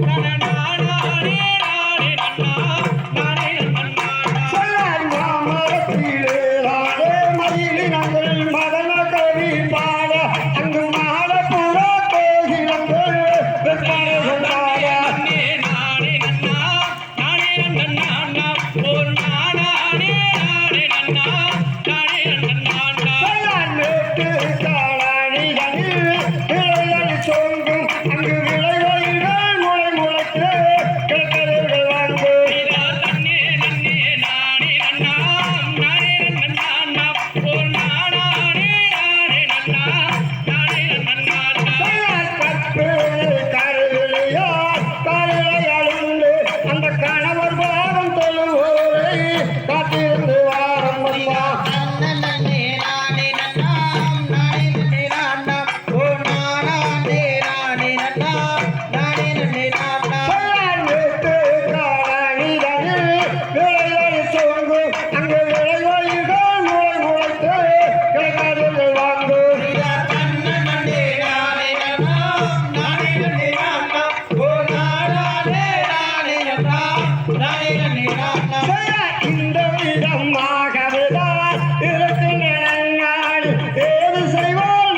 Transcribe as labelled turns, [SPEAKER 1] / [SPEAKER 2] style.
[SPEAKER 1] Amen.
[SPEAKER 2] இந்த விதமாகவேதான் செய்வோம்